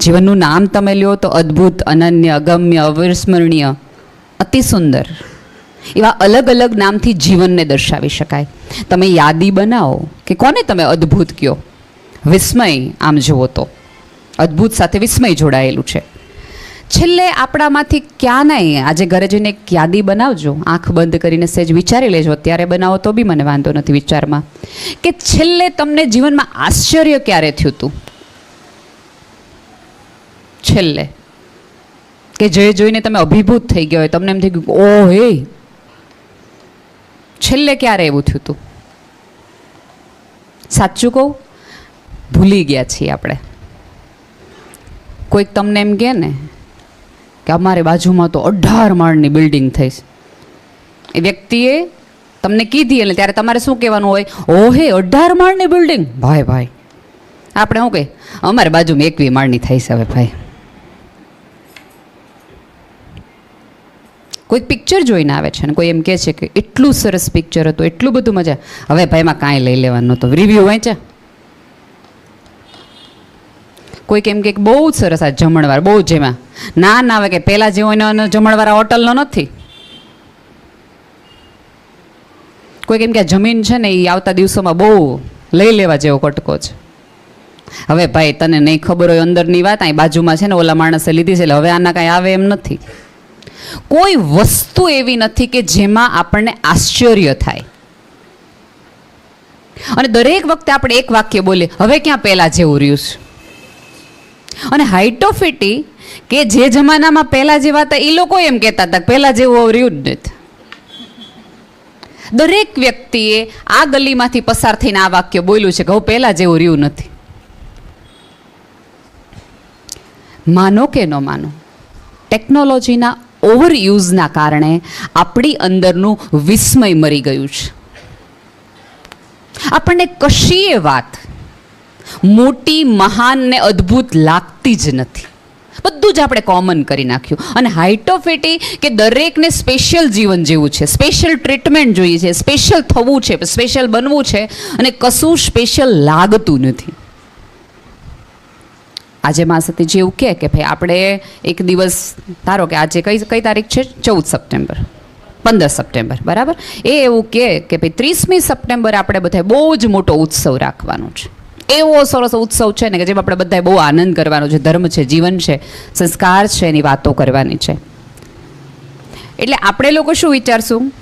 જીવનનું નામ તમે લ્યો તો અદ્ભુત, અનન્ય, અગમ્ય, અવિસ્મરણીય, અતિ સુંદર. એવા અલગ અલગ નામથી જીવનને દર્શાવી શકાય. તમે યાદી બનાવો કે કોને તમે અદ્ભુત કયો? વિસ્મય આમ જુઓ તો. અદ્ભુત સાથે વિસ્મય જોડાયેલું છે. છેલ્લે આપણામાંથી ક્યાં નહીં? આજે ઘરે જઈને એક યાદી બનાવજો. આંખ બંધ કરીને સહેજ વિચારી લેજો. અત્યારે બનાવો તો બી મને વાંધો નથી વિચારમાં. કે છેલ્લે તમને જીવનમાં આશ્ચર્ય ક્યારે થયું હતું? છેલ્લે. કે જે જોઈને તમે અભિભૂત થઈ ગયા હોય, તમને એમ થઈ ગયું ઓ હે. છેલ્લે ક્યારે એવું થયું હતું સાચું કહું? ભૂલી ગયા છીએ આપણે. કોઈક તમને એમ કહે ને કે અમારી બાજુમાં તો અઢાર માળની બિલ્ડિંગ થઈ એ વ્યક્તિએ તમને કીધી એટલે ત્યારે તમારે શું કહેવાનું હોય? ઓ હે, અઢાર માળની બિલ્ડિંગ. ભાઈ ભાઈ. આપણે શું કહે? અમારી બાજુમાં એકવી માળની થઈ છે હવે, ભાઈ. કોઈક પિક્ચર જોઈને આવે છે ને કોઈ એમ કહે છે કે એટલું સરસ પિક્ચર હતું, એટલું બધું મજા. હવે ભાઈ એમાં કાંઈ લઈ લેવાનું નહોતું રિવ્યૂ વાંચ્યા કોઈક એમ કે બહુ જ સરસ આ જમણવાર, બહુ જ એમાં. ના ના આવે કે પહેલાં જેવો એનો જમણવાર આ હોટલનો નથી. કોઈક એમ કે આ જમીન છે ને એ આવતા દિવસોમાં બહુ લઈ લેવા જેવો કટકો છે. હવે ભાઈ તને નહીં ખબર હોય અંદરની વાત, અહીં બાજુમાં છે ને ઓલા માણસે લીધી છે, એટલે હવે આના કાંઈ આવે એમ નથી. કોઈ વસ્તુ એવી નથી કે જેમાં આપણને આશ્ચર્ય થાય. અને દરેક વખતે આપણે એક વાક્ય બોલીએ, હવે ક્યાં પહેલાં જેવું રહ્યું છે? અને હાઇટોફિટી કે જે જમાનામાં પહેલાં જેવા હતા એ લોકો એમ કહેતા હતા પહેલાં જેવું રહ્યું જ નથી. દરેક વ્યક્તિએ આ ગલીમાંથી પસાર થઈને આ વાક્ય બોલ્યું છે કે હું પહેલાં જેવું રહ્યું નથી. માનો કે ન માનો, ટેકનોલોજીના ઓવર યુઝના કારણે આપણી અંદરનું વિસ્મય મરી ગયું છે. આપણને કશીએ વાત મોટી, મહાન ને અદ્ભુત લાગતી જ નથી. બધું જ આપણે કોમન કરી નાખ્યું. અને હાઇટ ઓફ એટી કે દરેકને સ્પેશિયલ જીવન જેવું છે. સ્પેશિયલ ટ્રીટમેન્ટ જોઈએ છે. સ્પેશિયલ થવું છે. સ્પેશિયલ બનવું છે. અને કશું સ્પેશિયલ લાગતું નથી. આજે માસતીજી એવું કહે કે ભાઈ આપણે એક દિવસ, ધારો કે આજે કઈ કઈ તારીખ છે? ચૌદ સપ્ટેમ્બર. પંદર સપ્ટેમ્બર. બરાબર? એ એવું કહે કે ભાઈ ત્રીસમી સપ્ટેમ્બર આપણે બધાએ બહુ જ મોટો ઉત્સવ રાખવાનો છે. એવો સરસ ઉત્સવ છે ને કે જેમાં આપણે બધાએ બહુ આનંદ કરવાનો છે. ધર્મ છે, જીવન છે, સંસ્કાર છે, એની વાતો કરવાની છે. એટલે આપણે લોકો શું વિચારશું?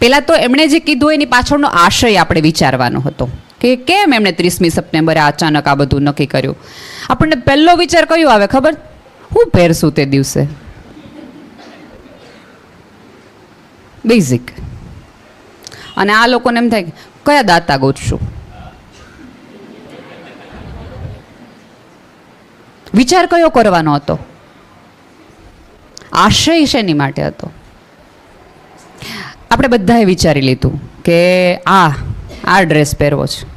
પહેલાં તો એમણે જે કીધું એની પાછળનો આશય આપણે વિચારવાનો હતો. કે કેમ એમણે ત્રીસમી સપ્ટેમ્બરે અચાનક આ બધું નક્કી કર્યું? આપણને પહેલો વિચાર કયો આવે ખબર? હું પહેરશું તે દિવસે? બેઝિક અને આ લોકોને એમ થાય કયા દાતા ગોતશું? વિચાર કયો કરવાનો હતો? આશય શેની માટે હતો? આપણે બધાએ વિચારી લીધું કે આ આ ડ્રેસ પહેરવો છે.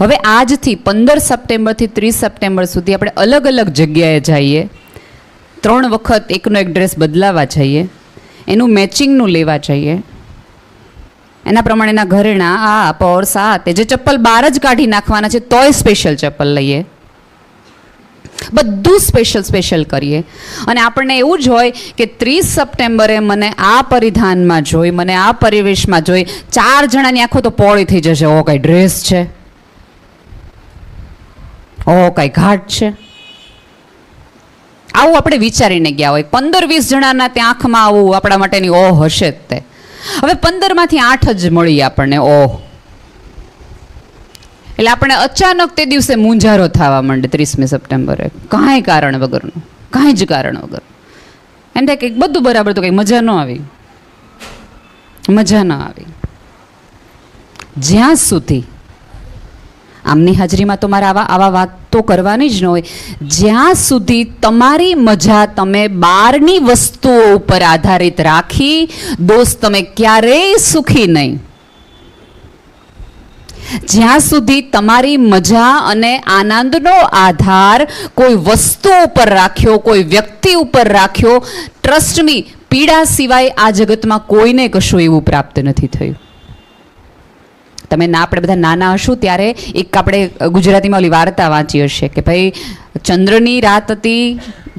હવે આજથી પંદર સપ્ટેમ્બરથી ત્રીસ સપ્ટેમ્બર સુધી આપણે અલગ અલગ જગ્યાએ જઈએ. ત્રણ વખત એકનો એક ડ્રેસ બદલાવા જઈએ. એનું મેચિંગનું લેવા જઈએ. એના પ્રમાણેના ઘરેણા, આ, પર્સ, આ તે જે ચપ્પલ બહાર જ કાઢી નાખવાના છે, તોય સ્પેશિયલ ચપ્પલ લઈએ. બધું સ્પેશિયલ સ્પેશિયલ કરીએ. અને આપણને એવું જ હોય કે ત્રીસ સપ્ટેમ્બરે મને આ પરિધાનમાં જોઈ, મને આ પરિવેશમાં જોઈ, ચાર જણાની આંખો તો પોળી થઈ જશે. ઓ, કઈ ડ્રેસ છે? ઓ કઈ ઘાટ છે? આવું આપણે વિચારીને ગયા હોય. પંદર વીસ જણાના ત્યાં આંખમાં આવું આપણા માટેની ઓહ હશે જ તે. હવે પંદરમાંથી આઠ જ મળી આપણને ઓહ. એટલે આપણે અચાનક તે દિવસે મૂંઝારો થવા માંડે ત્રીસમી સપ્ટેમ્બરે. કાંઈ કારણ વગરનું. કાંઈ જ કારણ વગર. એમ થાય કંઈક બધું બરાબર તો કંઈ મજા ન આવી. મજા ન આવી. જ્યાં સુધી આમની હાજરીમાં તો મારે આવા આવા વાત તો કરવાની જ ન હોય. જ્યાં સુધી તમારી મજા તમે બહારની વસ્તુઓ ઉપર આધારિત રાખી દોસ્ત તમે ક્યારેય સુખી નહીં. જ્યાં સુધી તમારી મજા અને આનંદનો આધાર કોઈ વસ્તુ ઉપર રાખ્યો, કોઈ વ્યક્તિ ઉપર રાખ્યો ટ્રસ્ટ મી પીડા સિવાય આ જગતમાં કોઈને કશું એવું પ્રાપ્ત નથી થયું. તમે ના, આપણે બધા નાના હશું ત્યારે એક આપણે ગુજરાતીમાં ઓલી વાર્તા વાંચી હશે કે ભાઈ, ચંદ્રની રાત હતી,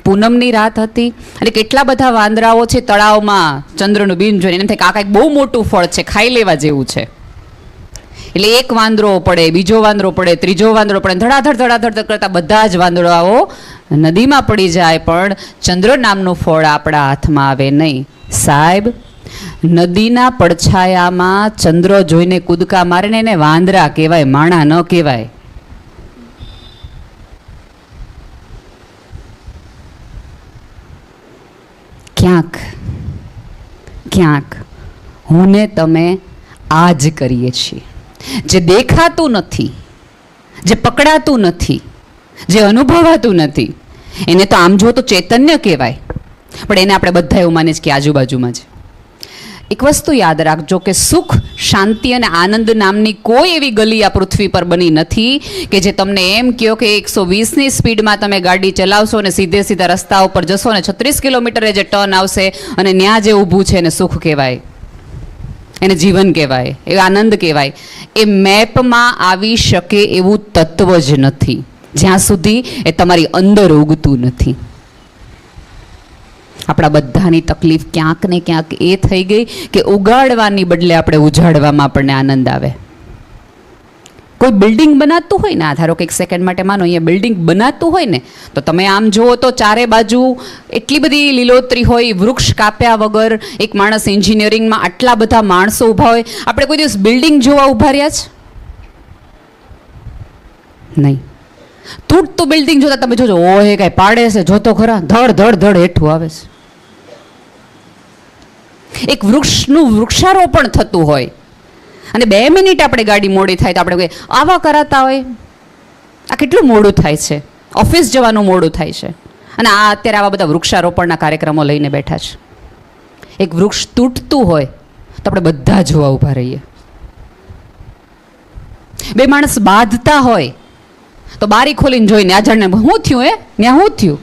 પૂનમની રાત હતી. અને કેટલા બધા વાંદરાઓ છે તળાવમાં ચંદ્રનું બિન જોઈને. એમ થાય કાકા એક બહુ મોટું ફળ છે, ખાઈ લેવા જેવું છે. એટલે એક વાંદરો પડે, બીજો વાંદરો પડે, ત્રીજો વાંદરો પડે, ધડાધડ ધડાધડ કરતા બધા જ વાંદરાઓ નદીમાં પડી જાય, પણ ચંદ્ર નામનું ફળ આપણા હાથમાં આવે નહીં. સાહેબ નદીના પડછાયામાં ચંદ્ર જોઈને કૂદકા મારે ને એને વાંદરા કહેવાય, માણા ન કહેવાય. ક્યાંક ક્યાંક હું ને તમે આ જ કરીએ છીએ. જે દેખાતું નથી, જે પકડાતું નથી, જે અનુભવાતું નથી, એને તો આમ જો તો ચૈતન્ય કહેવાય. પણ એને આપણે બધા એવું માને છીએ કે આજુબાજુમાં જ. એક વસ્તુ યાદ રાખજો કે સુખ, શાંતિ અને આનંદ નામની કોઈ એવી ગલી આ પૃથ્વી પર બની નથી કે જે તમને એમ કહો કે એકસો વીસની સ્પીડમાં તમે ગાડી ચલાવશો અને સીધે સીધા રસ્તા ઉપર જશો અને છત્રીસ કિલોમીટરે જે ટર્ન આવશે અને ત્યાં જે ઊભું છે એને સુખ કહેવાય. એને જીવન કહેવાય, એ આનંદ કહેવાય. એ મેપમાં આવી શકે એવું તત્વ જ નથી. જ્યાં સુધી એ તમારી અંદર ઉગતું નથી. આપણા બધાની તકલીફ ક્યાંક ને ક્યાંક એ થઈ ગઈ કે ઉગાડવાની બદલે આપણે ઉજાડવામાં આપણને આનંદ આવે. કોઈ બિલ્ડિંગ બનાવતું હોય ને, આ ધારો કે એક સેકન્ડ માટે માનો, અહીંયા બિલ્ડિંગ બનાવતું હોય ને, તો તમે આમ જુઓ તો ચારે બાજુ એટલી બધી લીલોતરી હોય, વૃક્ષ કાપ્યા વગર, એક માણસ એન્જિનિયરિંગમાં આટલા બધા માણસો ઊભા હોય. આપણે કોઈ દિવસ બિલ્ડિંગ જોવા ઊભા રહ્યા છે? નહીં. તૂટતું બિલ્ડિંગ જોતા તમે જોજો ઓ એ કાંઈ પાડે છે, જોતો ખરા, ધડ ધડ ધડ હેઠું આવે છે. એક વૃક્ષનું વૃક્ષારોપણ થતું હોય. અને બે મિનિટ આપણે ગાડી મોડી થાય તો આપણે આવા કરાતા હોય? આ કેટલું મોડું થાય છે? ઓફિસ જવાનું મોડું થાય છે. અને આ અત્યારે આવા બધા વૃક્ષારોપણના કાર્યક્રમો લઈને બેઠા છે. એક વૃક્ષ તૂટતું હોય તો આપણે બધા જોવા ઊભા રહીએ. બે માણસ બાંધતા હોય તો બારી ખોલીને જોઈને આ જણને હું થયું એ ત્યાં હું થયું?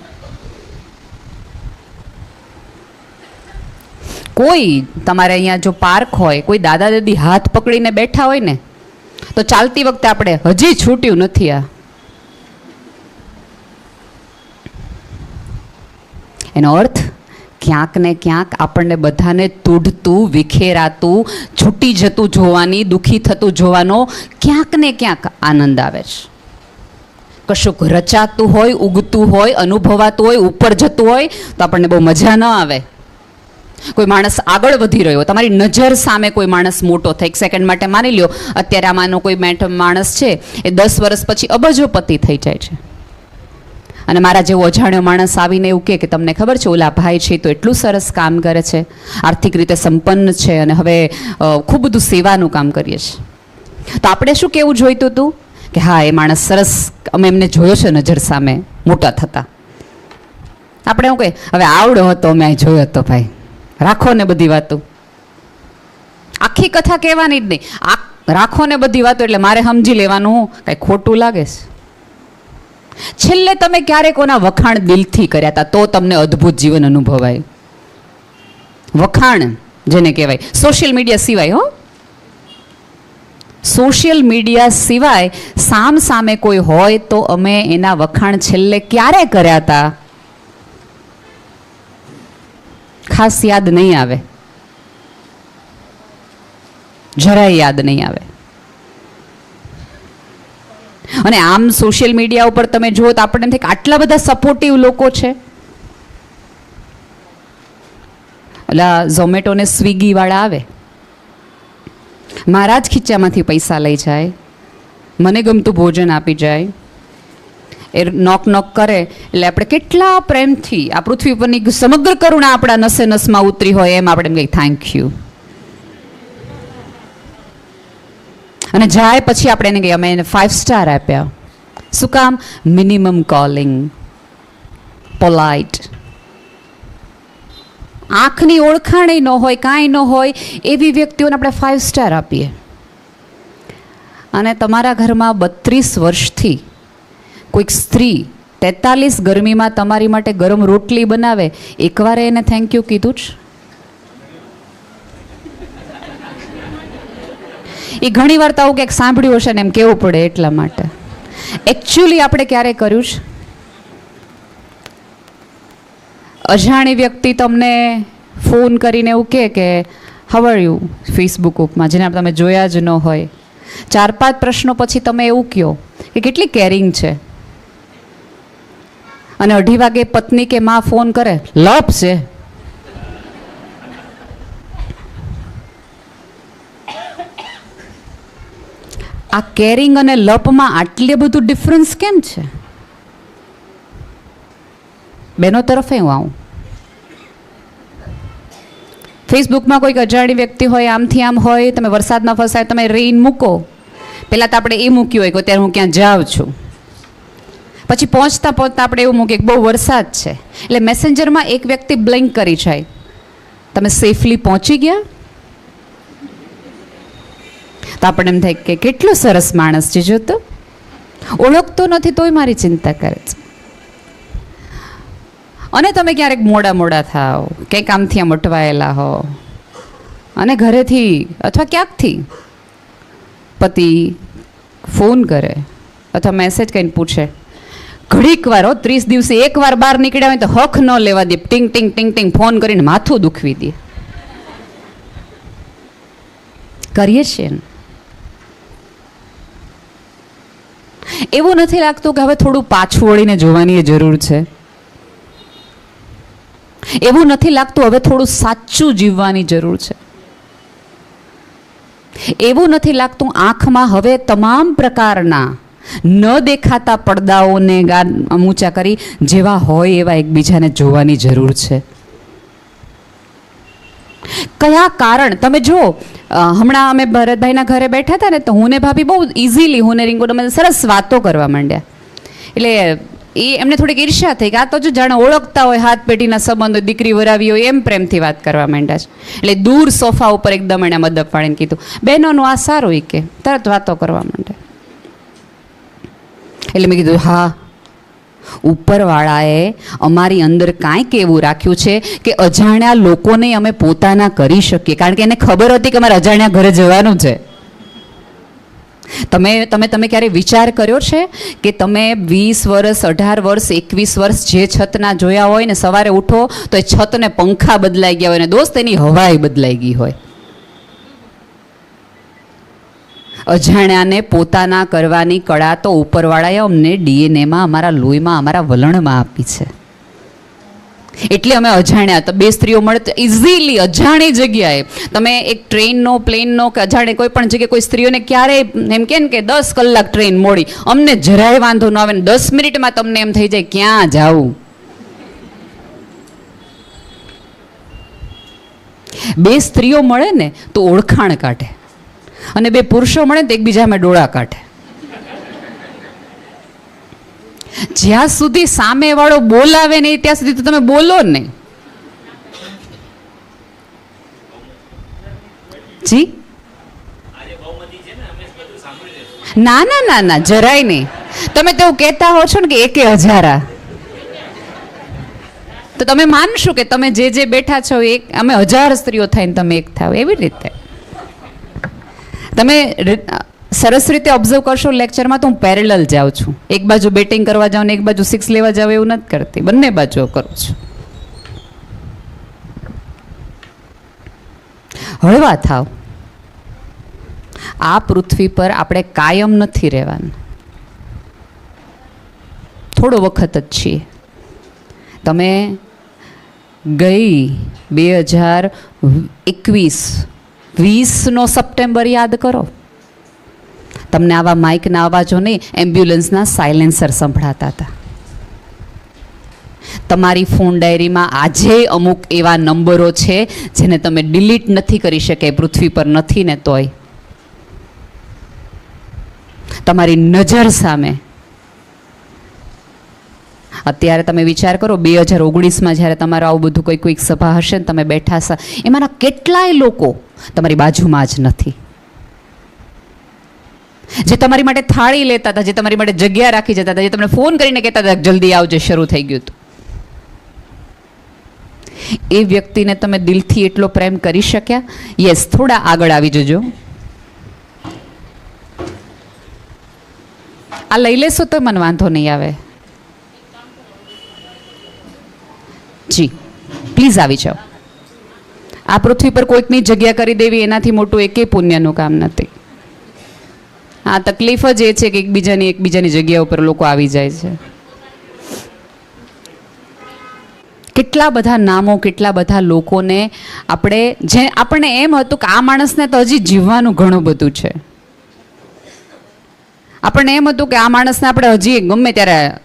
કોઈ તમારે અહીંયા જો પાર્ક હોય, કોઈ દાદા દાદી હાથ પકડીને બેઠા હોય ને, તો ચાલતી વખતે આપણે હજી છૂટ્યું નથી આ. એનો અર્થ, ક્યાંક ને ક્યાંક આપણને બધાને તૂઢતું વિખેરાતું, છૂટી જતું જોવાની, દુઃખી થતું જોવાનો ક્યાંક ને ક્યાંક આનંદ આવે છે. કશુંક રચાતું હોય, ઉગતું હોય, અનુભવાતું હોય, ઉપર જતું હોય, તો આપણને બહુ મજા ન આવે. કોઈ માણસ આગળ વધી રહ્યો, તમારી નજર સામે કોઈ માણસ મોટો થાય એક સેકન્ડ માટે માની લ્યો, અત્યારે આમાંનો કોઈ મેટ માણસ છે, એ દસ વર્ષ પછી અબજોપતિ થઈ જાય છે. અને મારા જેવો અજાણ્યો માણસ આવીને એવું કે, તમને ખબર છે, ઓલા ભાઈ છે તો એટલું સરસ કામ કરે છે. આર્થિક રીતે સંપન્ન છે અને હવે ખૂબ બધું સેવાનું કામ કરીએ છીએ તો આપણે શું કેવું જોઈતું હતું કે હા, એ માણસ સરસ, અમે એમને જોયો છે નજર સામે, મોટા થતા. આપણે એવું કહે? હવે આવડો હતો, મેં જોયો હતો ભાઈ. રાખો ને બધી વાતો. આખી કથા કહેવાની જ નહીં. આ રાખો ને બધી વાતો એટલે મારે સમજી લેવાનું. કાંઈ ખોટું લાગે છે? છેલ્લે તમે ક્યારે કોના વખાણ દિલથી કર્યા હતા તો તમને અદ્ભુત જીવન અનુભવાય. વખાણ જેને કહેવાય. સોશિયલ મીડિયા સિવાય, હો. સોશિયલ મીડિયા સિવાય સામ સામે કોઈ હોય તો અમે એના વખાણ છેલ્લે ક્યારે કર્યા હતા ખાસ યાદ નહીં આવે. જરાય યાદ નહીં આવે. અને આમ સોશિયલ મીડિયા ઉપર તમે જુઓ તો આપણને થાય આટલા બધા સપોર્ટિવ લોકો છે. એટલે ઝોમેટો ને સ્વિગીવાળા આવે. મારા જ ખીચામાંથી પૈસા લઈ જાય. મને ગમતું ભોજન આપી જાય. એ નોક નોક કરે, એટલે આપણે કેટલા પ્રેમથી આ પૃથ્વી પરની સમગ્ર કરુણા આપણા નસે નસમાં ઉતરી હોય એમ આપણે એમ કંઈ થેન્ક યુ અને જાય પછી આપણે એને કહીએ, અમે એને ફાઇવ સ્ટાર આપ્યા. શું કામ? મિનિમમ કોલિંગ પોલાઇટ આંખની ઓળખાણી ન હોય, કાંઈ ન હોય, એવી વ્યક્તિઓને આપણે ફાઇવ સ્ટાર આપીએ. અને તમારા ઘરમાં બત્રીસ વર્ષથી કોઈક સ્ત્રી તેતાલીસ ગરમીમાં તમારી માટે ગરમ રોટલી બનાવે, એકવાર એને થેન્ક યુ કીધું જ? એ ઘણી વાર તો આવું કંઈક સાંભળ્યું હશે ને એમ કેવું પડે એટલા માટે. એકચ્યુઅલી આપણે ક્યારે કર્યું છે? અજાણી વ્યક્તિ તમને ફોન કરીને એવું કહે કે હવર યુ ફેસબુક ઉપમાં જેને તમે જોયા જ ન હોય. ચાર પાંચ પ્રશ્નો પછી તમે એવું કહો કે કેટલી કેરિંગ છે. અને અઢી વાગે પત્ની કે માં ફોન કરે લપ છે આ કેરિંગ અને લપમાં આટલે બધું ડિફરન્સ કેમ છે? બેનો તરફે હું આવું. ફેસબુકમાં કોઈક અજાણી વ્યક્તિ હોય, આમથી આમ હોય, તમે વરસાદમાં ફસાય, તમે રેઇન મૂકો. પહેલાં તો આપણે એ મૂક્યું હોય કે અત્યારે હું ક્યાં જાઉં છું. પછી પહોંચતા પહોંચતા આપણે એવું મૂકીએ કે બહુ વરસાદ છે. એટલે મેસેન્જરમાં એક વ્યક્તિ બ્લિંક કરી જાય. તમે સેફલી પહોંચી ગયા? તો આપણને એમ થાય કે કેટલો સરસ માણસ છે જો તો. ઓળખતો નથી તોય મારી ચિંતા કરે છે. અને તમે ક્યારેક મોડા મોડા થાવ કંઈક આમથી આમ અટવાયેલા હો. અને ઘરેથી અથવા ક્યાંકથી પતિ ફોન કરે અથવા મેસેજ કંઈને પૂછે ઘડીક વાર ત્રીસ દિવસે એક વાર બહાર નીકળ્યા હોય તો હક ન લેવા દે. ટીંગ ટીંગ, ટિંગ, ટીંગ, ફોન કરીને માથું દુખવી દે. કરીએ છીએ એવું નથી લાગતું કે હવે થોડું પાછું વળીને જોવાની જરૂર છે. એવું નથી લાગતું હવે થોડું સાચું જીવવાની જરૂર છે. એવું નથી લાગતું આંખમાં હવે તમામ પ્રકારના ન દેખાતા પડદાઓને ગાન ઊંચા કરી, જેવા હોય એવા એકબીજાને જોવાની જરૂર છે. કયા કારણ? તમે જો હમણાં અમે ભરતભાઈના ઘરે બેઠા હતા ને, તો હું ને ભાભી બહુ ઇઝીલી હું ને અમે સરસ વાતો કરવા માંડ્યા. એટલે એ એમને થોડીક ઈર્ષ્યા થઈ કે આ તો જો જાણે ઓળખતા હોય, હાથ પેઢીના સંબંધો, દીકરી વરાવી હોય, એમ પ્રેમથી વાત કરવા માંડ્યા છે. એટલે દૂર સોફા ઉપર એકદમ એણે મદદ પાડીને કીધું, બહેનોનું આ સારું એ કે, તરત વાતો કરવા માંડે એટલે મેં કીધું, હા. ઉપરવાળાએ અમારી અંદર કાંઈક એવું રાખ્યું છે કે અજાણ્યા લોકોને અમે પોતાના કરી શકીએ. કારણ કે એને ખબર હતી કે અમારે અજાણ્યા ઘરે જવાનું છે. તમે તમે તમે ક્યારે વિચાર કર્યો છે કે તમે વીસ વર્ષ, અઢાર વર્ષ, એકવીસ વર્ષ જે છતના જોયા હોય ને સવારે ઉઠો તો એ છતને પંખા બદલાઈ ગયા હોય ને દોસ્ત, એની હવાઈ બદલાઈ ગઈ હોય. અજાણ્યાને પોતાના કરવાની કળા તો ઉપરવાળાએ અમને ડીએનએમાં, અમારા લોહીમાં, અમારા વલણમાં આપી છે. એટલે અમે અજાણ્યા. તો બે સ્ત્રીઓ મળે તો ઇઝીલી અજાણી જગ્યાએ. તમે એક ટ્રેનનો, પ્લેનનો કે અજાણે કોઈ પણ જગ્યાએ કોઈ સ્ત્રીઓને ક્યારેય એમ કે ને કે દસ કલાક ટ્રેન મોડી. અમને જરાય વાંધો ન આવે ને દસ મિનિટમાં તમને એમ થઈ જાય ક્યાં જાવું? બે સ્ત્રીઓ મળે ને તો ઓળખાણ કાઢે. અને બે પુરુષો મળે તો એકબીજામાં ડોળા કાઢે. જ્યાં સુધી સામેવાળો બોલાવે નહીં, ત્યાં સુધી તો તમે બોલો જ નહીં. જી? ના ના ના ના, જરાય નહીં. તમે તેવું કહેતા હો છો ને કે એકે હજારા. તો તમે માનશો કે તમે જે જે બેઠા છો, એક અમે હજાર સ્ત્રીઓ થઈને તમે એક થાવ એવી રીતે. તમે સરસ રીતે ઓબ્ઝર્વ કરશો લેક્ચરમાં તો હું પેરેલલ જાઉં છું. એક બાજુ બેટિંગ કરવા જાઉં ને એક બાજુ સિક્સ લેવા જાઉં એવું નથી કરતી. બંને બાજુ કરું છું. હળવા થાવ આ પૃથ્વી પર આપણે કાયમ નથી રહેવાનું. થોડો વખત જ છીએ. તમે ગઈ બે હજાર એકવીસ વીસનો સપ્ટેમ્બર યાદ કરો. તમને આવા માઇકના અવાજો નહીં, એમ્બ્યુલન્સના સાયલેન્સર સંભળાતા હતા. તમારી ફોન ડાયરીમાં આજે અમુક એવા નંબરો છે, જેને તમે ડિલીટ નથી કરી શકે, પૃથ્વી પર નથી ને તોય. તમારી નજર સામે. અત્યારે તમે વિચાર કરો, બે હજાર ઓગણીસમાં જ્યારે તમારું આવું બધું કોઈ કોઈક સભા હશે ને તમે બેઠા એમાંના કેટલાય લોકો તમારી બાજુમાં જ નથી. જે તમારી માટે થાળી લેતા હતા, જે તમારી માટે જગ્યા રાખી જતા હતા, જે તમને ફોન કરીને કહેતા હતા, જલ્દી આવજે શરૂ થઈ ગયું હતું. એ વ્યક્તિને તમે દિલથી એટલો પ્રેમ કરી શક્યા? યસ થોડા આગળ આવી જજો. આ લઈ લેશો તો મને વાંધો નહીં આવે. જી પ્લીઝ આવી જાઓ. આ પૃથ્વી પર કોઈકની જગ્યા કરી દેવી, એનાથી મોટું એકેય પુણ્યનું કામ નથી. આ તકલીફ જ એ છે કે એકબીજાની એકબીજાની જગ્યા ઉપર લોકો આવી જાય છે. કેટલા બધા નામો, કેટલા બધા લોકોને આપણે જે આપણને એમ હતું કે આ માણસને તો હજી જીવવાનું ઘણું બધું છે. આપણને એમ હતું કે આ માણસને આપણે હજી ગમે ત્યારે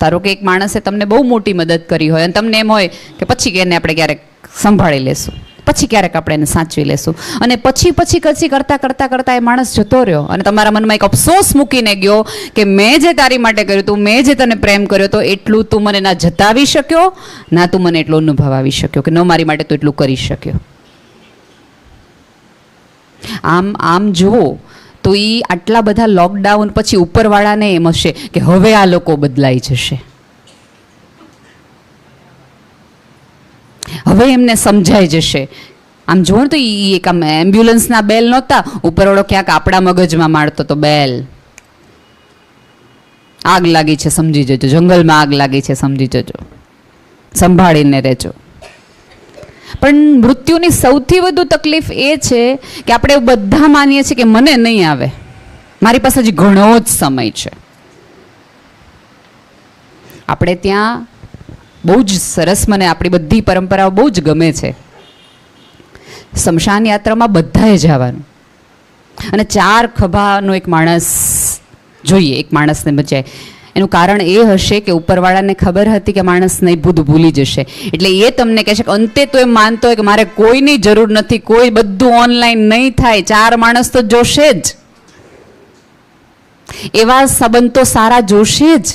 ધારો કે એક માણસે તમને બહુ મોટી મદદ કરી હોય અને તમને એમ હોય કે પછી એને આપણે ક્યારેક સંભાળી લેશું. પછી ક્યારેક આપણે એને સાચવી લેશું. અને પછી પછી પછી કરતાં કરતાં કરતાં એ માણસ જતો રહ્યો. અને તમારા મનમાં એક અફસોસ મૂકીને ગયો કે મેં જે તારી માટે કર્યું તું મેં જે તને પ્રેમ કર્યો તો એટલું તું મને ના જતાવી શક્યો, ના તું મને એટલો અનુભવાવી શક્યો કે ન મારી માટે તું એટલું કરી શક્યો. આમ આમ જુઓ તો એ આટલા બધા લોકડાઉન પછી ઉપરવાળાને એમ હશે કે હવે આ લોકો બદલાઈ જશે. હવે એમને સમજાઈ જશે. આમ જુઓ તો એ એક આમ એમ્બ્યુલન્સના બેલ નહોતા, ઉપરવાળો ક્યાંક આપણા મગજમાં મારતો તો બેલ આગ લાગી છે, સમજી જજો. જંગલમાં આગ લાગી છે, સમજી જજો. સંભાળીને રહેજો. પણ મૃત્યુની સૌથી વધુ તકલીફ એ છે કે આપણે બધા માનીએ છીએ કે મને નહીં આવે. મારી પાસે હજી ઘણો જ સમય છે. આપણે ત્યાં બહુ જ સરસ મને આપણી બધી પરંપરાઓ બહુ જ ગમે છે. સ્મશાન યાત્રામાં બધાએ જવાનું. અને ચાર ખભાનો એક માણસ જોઈએ, એક માણસને બચાય. એનું કારણ એ હશે કે ઉપરવાળાને ખબર હતી કે માણસ નહીં, બુદ્ધ ભૂલી જશે. એટલે એ તમને કહેશે કે અંતે તો એમ માનતો હોય કે મારે કોઈની જરૂર નથી, કોઈ બધું ઓનલાઈન નહીં થાય, ચાર માણસ તો જોશે જ. એવા સંબંધ સારા જોશે જ.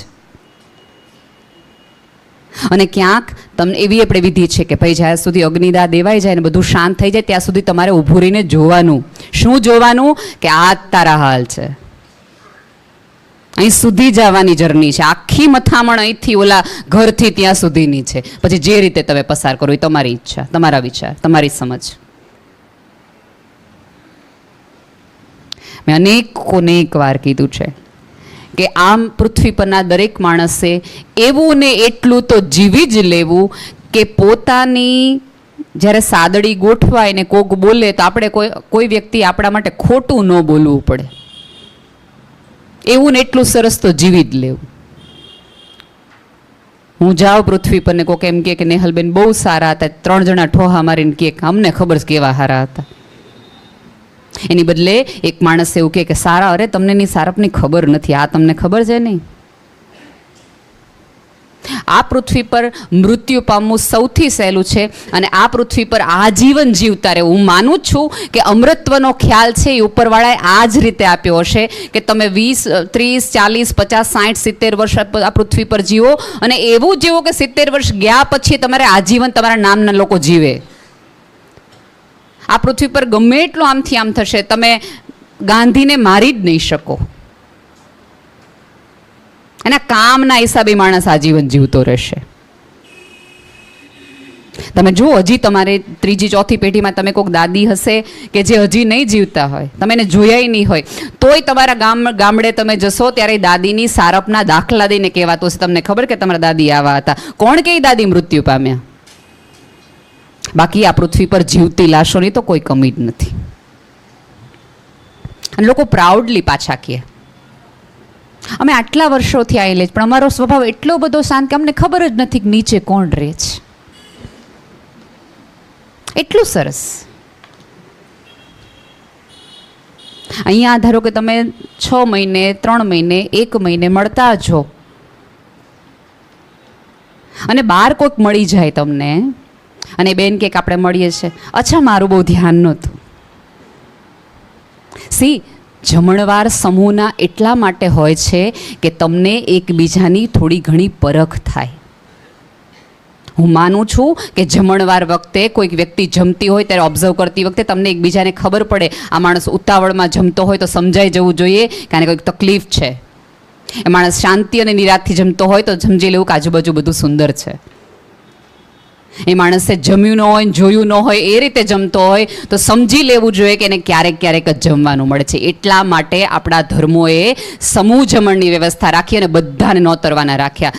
અને ક્યાંક તમને એવી આપણે વિધિ છે કે ભાઈ જ્યાં સુધી અગ્નિદા દેવાઈ જાય ને બધું શાંત થઈ જાય, ત્યાં સુધી તમારે ઊભું રહીને જોવાનું. શું જોવાનું? કે આ તારા હાલ છે. અહીં સુધી જવાની જર્ની છે. આખી મથામણ અહીંથી ઓલા ઘરથી ત્યાં સુધીની છે. પછી જે રીતે તમે પસાર કરો એ તમારી ઈચ્છા, તમારા વિચાર, તમારી સમજ. મેં અનેક અનેક વાર કીધું છે. કે આમ પૃથ્વી પરના દરેક માણસે એવું ને એટલું તો જીવી જ લેવું કે પોતાની જ્યારે સાદડી ગોઠવાય ને કોક બોલે તો આપણે કોઈ કોઈ વ્યક્તિ આપણા માટે ખોટું ન બોલવું પડે. એવું ને એટલું સરસ તો જીવી જ લેવું. હું જાઉં પૃથ્વી પર ને કોક એમ કે નેહલબેન બહુ સારા હતા, ત્રણ જણા ઠોહા મારીને કે અમને ખબર કેવા સારા હતા. એની બદલે એક માણસ એવું કહે કે, સારા, અરે, તમને એની સારપની ખબર નથી. આ તમને ખબર છે નહીં. આ પૃથ્વી પર મૃત્યુ પામવું સૌથી સહેલું છે અને આ પૃથ્વી પર આજીવન જીવતા રહેવું. હું માનું છું કે અમૃતત્વનો ખ્યાલ છે એ ઉપરવાળાએ આ જ રીતે આપ્યો હશે કે તમે વીસ ત્રીસ, ચાલીસ, પચાસ સાઠ સિત્તેર વર્ષ આ પૃથ્વી પર જીવો અને એવું જીવો કે સિત્તેર વર્ષ ગયા પછી તમારે આજીવન તમારા નામના લોકો જીવે. આ પૃથ્વી પર ગમે એટલું આમથી આમ થશે, તમે ગાંધીને મારી જ નહીં શકો. એના કામના હિસાબે માણસ આજીવન જીવતો રહેશે. તમે જુઓ, હજી તમારે ત્રીજી ચોથી પેઢીમાં તમે કોઈક દાદી હશે કે જે હજી નહીં જીવતા હોય, તમે એને જોયા નહીં હોય, તોય તમારા ગામ, ગામડે તમે જશો ત્યારે દાદીની સારપના દાખલા દઈને કહેવાતું હશે. તમને ખબર કે તમારા દાદી આવા હતા? કોણ કે દાદી મૃત્યુ પામ્યા? બાકી આ પૃથ્વી પર જીવતી લાશોની તો કોઈ કમી જ નથી. અને લોકો પ્રાઉડલી પાછા કહે. અમે આટલા વર્ષોથી આવેલે પણ અમારો સ્વભાવ એટલો બધો શાંત કે અમને ખબર જ નથી કે નીચે કોણ રહે છે. એટલું સરસ. અહીંયા ધારો કે તમે છ મહિને, ત્રણ મહિને, એક મહિને મળતા છો અને બાર કોઈક મળી જાય તમને અને બેન કે આપણે મળીએ છીએ. અચ્છા, મારું બહુ ધ્યાન નહોતું. સી જમણવાર સમૂહના એટલા માટે હોય છે કે તમને એકબીજાની થોડી ઘણી પરખ થાય. હું માનું છું કે જમણવાર વખતે કોઈક વ્યક્તિ જમતી હોય ત્યારે ઓબ્ઝર્વ કરતી વખતે તમને એકબીજાને ખબર પડે. આ માણસ ઉતાવળમાં જમતો હોય તો સમજાઈ જવું જોઈએ કે આને કોઈક તકલીફ છે. એ માણસ શાંતિ અને નિરાતથી જમતો હોય તો સમજી લેવું કે આજુબાજુ બધું સુંદર છે. એ માણસે જમ્યું ન હોય જોયું ન હોય, એ રીતે જમતો હોય, તો સમજી લેવું જોઈએ કે એને ક્યારેક ક્યારેક જ જમવાનું મળે છે. એટલા માટે આપણા ધર્મોએ સમૂહ જમણની વ્યવસ્થા રાખી અને બધાને નોતરવાના રાખ્યા.